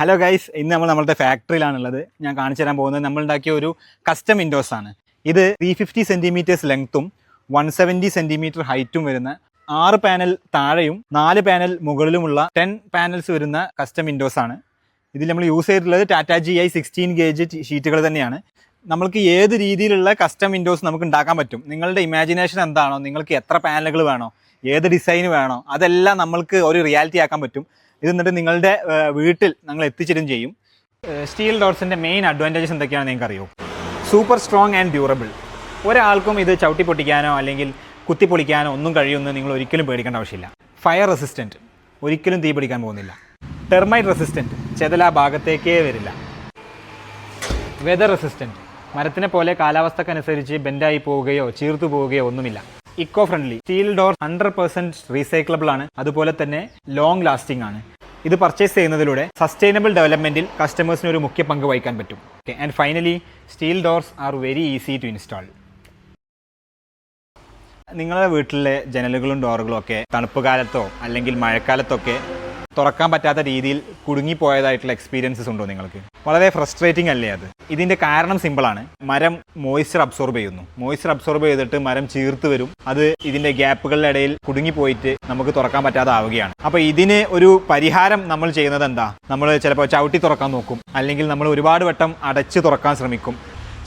Hello guys ഇന്ന് നമ്മൾ നമ്മളുടെ ഫാക്ടറിയിലാണുള്ളത് ഞാൻ കാണിച്ചു തരാൻ പോകുന്നത് നമ്മൾ ഉണ്ടാക്കിയ ഒരു കസ്റ്റം വിൻഡോസ് ആണ്. ഇത് ത്രീ ഫിഫ്റ്റി സെന്റിമീറ്റേഴ്സ് ലെങ്ത്തും വൺ സെവന്റി സെന്റിമീറ്റർ ഹൈറ്റും വരുന്ന ആറ് പാനൽ താഴെയും നാല് പാനൽ മുകളിലുമുള്ള ടെൻ പാനൽസ് വരുന്ന കസ്റ്റം വിൻഡോസ് ആണ്. ഇതിൽ നമ്മൾ യൂസ് ചെയ്തിട്ടുള്ളത് Tata G I sixteen gauge ഷീറ്റുകൾ തന്നെയാണ്. നമ്മൾക്ക് ഏത് രീതിയിലുള്ള കസ്റ്റം വിൻഡോസ് നമുക്ക് ഉണ്ടാക്കാൻ പറ്റും? നിങ്ങളുടെ ഇമാജിനേഷൻ എന്താണോ? നിങ്ങൾക്ക് എത്ര പാനലുകൾ വേണോ? ഏത് ഡിസൈൻ വേണോ? അതെല്ലാം നമ്മൾക്ക് ഒരു റിയാലിറ്റി ആക്കാൻ പറ്റും. ഇത് എന്നിട്ട് നിങ്ങളുടെ വീട്ടിൽ ഞങ്ങൾ എത്തിച്ചിടും ചെയ്യും. സ്റ്റീൽ ഡോർസിന്റെ മെയിൻ അഡ്വാന്റേജസ് എന്തൊക്കെയാണെന്ന് നിങ്ങൾക്ക് അറിയോ സൂപ്പർ സ്ട്രോങ് ആൻഡ് ഡ്യൂറബിൾ ഒരാൾക്കും ഇത് ചവിട്ടി പൊട്ടിക്കാനോ അല്ലെങ്കിൽ കുത്തി പൊളിക്കാനോ ഒന്നും കഴിയുമെന്ന് നിങ്ങൾ ഒരിക്കലും പേടിക്കേണ്ട ആവശ്യമില്ല. ഫയർ റെസിസ്റ്റന്റ് ഒരിക്കലും തീ പിടിക്കാൻ പോകുന്നില്ല. ടെർമൈറ്റ് റെസിസ്റ്റന്റ് ചെതല ഭാഗത്തേക്കേ വരില്ല. വെതർ റെസിസ്റ്റന്റ് മരത്തിനെ പോലെ കാലാവസ്ഥക്കനുസരിച്ച് ബെൻഡായി പോവുകയോ ചീർത്തു പോവുകയോ ഒന്നുമില്ല. Eco friendly steel door hundred percent recyclable ആണ്. അതുപോലെ തന്നെ ലോങ് ലാസ്റ്റിംഗ് ആണ്. ഇത് പർച്ചേസ് ചെയ്യുന്നതിലൂടെ സസ്റ്റൈനബിൾ ഡെവലപ്മെന്റിൽ കസ്റ്റമേഴ്സിന് ഒരു മുഖ്യ പങ്ക് വഹിക്കാൻ പറ്റും. Okay and finally steel doors are very easy to install നിങ്ങളുടെ വീട്ടിലെ ജനലുകളും ഡോറുകളും ഒക്കെ തണുപ്പ് കാലത്തോ അല്ലെങ്കിൽ മഴക്കാലത്തൊക്കെ തുറക്കാൻ പറ്റാത്ത രീതിയിൽ കുടുങ്ങിപ്പോയതായിട്ടുള്ള എക്സ്പീരിയൻസസ് ഉണ്ടോ നിങ്ങൾക്ക്? വളരെ ഫ്രസ്ട്രേറ്റിംഗ് അല്ലേ അത്? ഇതിന്റെ കാരണം സിമ്പിളാണ് മരം മോയ്സ്ചർ അബ്സോർബ് ചെയ്യുന്നു. മോയ്സ്ചർ അബ്സോർബ് ചെയ്തിട്ട് മരം ചീർത്ത് വരും. അത് ഇതിന്റെ ഗ്യാപ്പുകളുടെ ഇടയിൽ കുടുങ്ങിപ്പോയിട്ട് നമുക്ക് തുറക്കാൻ പറ്റാതെ ആവുകയാണ് അപ്പൊ ഇതിന് ഒരു പരിഹാരം നമ്മൾ ചെയ്യുന്നത് എന്താ? നമ്മൾ ചിലപ്പോൾ ചവിട്ടി തുറക്കാൻ നോക്കും. അല്ലെങ്കിൽ നമ്മൾ ഒരുപാട് വട്ടം അടച്ച് തുറക്കാൻ ശ്രമിക്കും.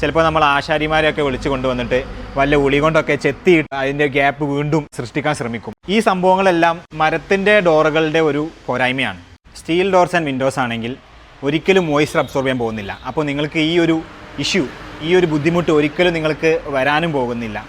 ചിലപ്പോൾ നമ്മൾ ആശാരിമാരെയൊക്കെ വിളിച്ചു കൊണ്ടുവന്നിട്ട് വല്ല ഉളി കൊണ്ടൊക്കെ ചെത്തിയിട്ട് അതിന്റെ ഗ്യാപ്പ് വീണ്ടും സൃഷ്ടിക്കാൻ ശ്രമിക്കും. ഈ സംഭവങ്ങളെല്ലാം മരത്തിന്റെ ഡോറുകളുടെ ഒരു പോരായ്മയാണ്. സ്റ്റീൽ ഡോർസ് ആൻഡ് വിൻഡോസ് ആണെങ്കിൽ ഒരിക്കലും മോയ്സ്ചർ അബ്സോർബ് ചെയ്യാൻ പോകുന്നില്ല. അപ്പോൾ നിങ്ങൾക്ക് ഈ ഒരു ഇഷ്യൂ ഈ ഒരു ബുദ്ധിമുട്ട് ഒരിക്കലും നിങ്ങൾക്ക് വരാനും പോകുന്നില്ല.